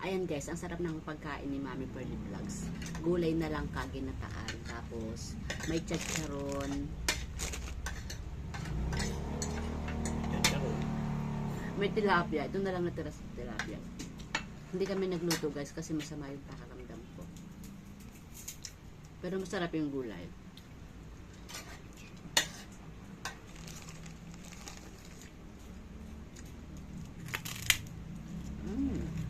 Ayan guys, ang sarap ng pagkain ni Mami Pearly Vlogs. Gulay na lang kaginataan. Tapos, may chacharon. May tilapia. Ito na lang natira sa tilapia. Hindi kami nagluto guys kasi masama yung pakaramdam ko. Pero masarap yung gulay. Mm.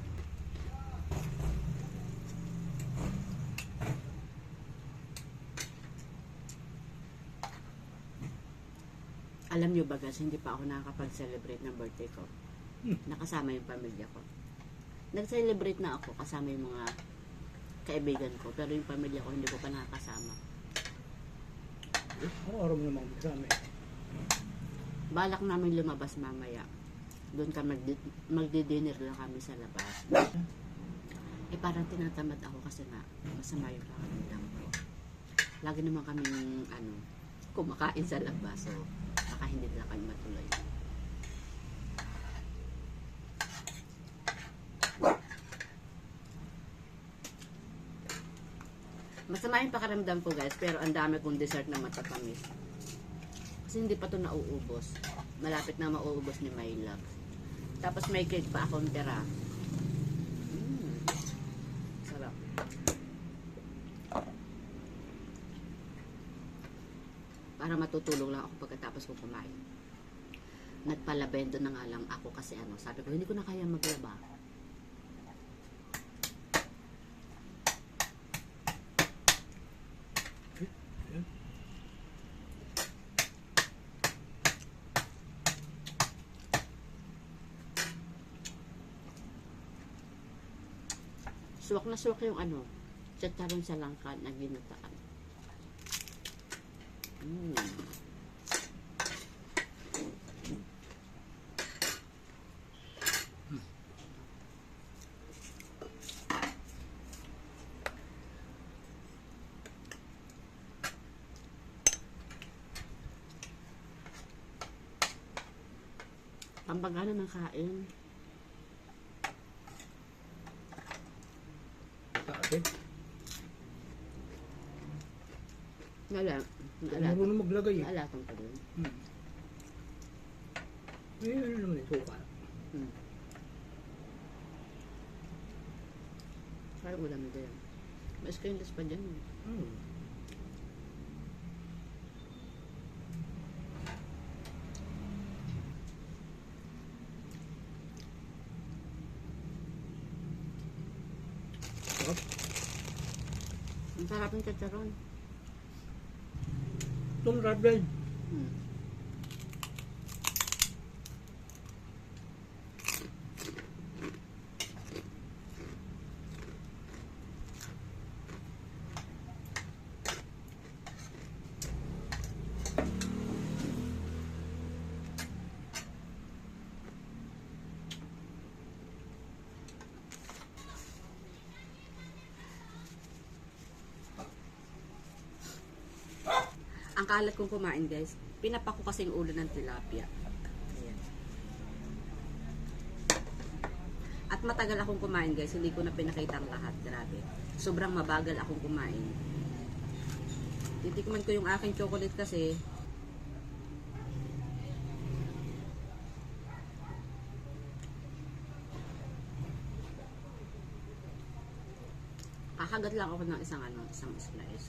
Alam nyo ba guys, hindi pa ako nakakapag-celebrate ng birthday ko. Nakasama yung pamilya ko. Nag-celebrate na ako kasama yung mga kaibigan ko. Pero yung pamilya ko hindi ko pa nakakasama. Ako araw mo namang kasama eh. Balak namin lumabas mamaya. Doon ka magdi- magdi-dinner lang kami sa labas. Eh parang tinatamad ako kasi nga masama yung pakiramdam ko. Lagi naman kaming ano, kumakain sa labas. So, baka hindi na kami matuloy. Masama yung pakiramdam ko guys, pero ang dami kong dessert na matatamis. Kasi hindi pa to nauubos. Malapit na mauubos ni My Love. Tapos may cake pa akong tira. Mm. Sarap. Para matutulog lang ako pagkatapos ko kumain. Nagpalabendo na nga lang ako kasi ano, sabi ko, hindi ko na kaya maglaba. Suwak na suwak yung ano, chacharon sa langka na ginataan. Mm. Pampagana ng kain. Sa atin. Nala. Hindi marunong maglagay eh. Naalatang pa din. Hmm. Eh, ano naman ito ka? Hmm. Parang ulam na din. Mas screenless pa dyan. Hmm. Sarap. Ang sarap ng chacharon. Tol Radley. Ang kalat kong kumain guys, pinapa ko kasi yung ulo ng tilapia. Ayan. At matagal akong kumain guys, hindi ko na pinakita ang lahat. Grabe. Sobrang mabagal akong kumain. Titikman ko yung aking chocolate kasi Kakagat lang ako ng isang ano, isang slice.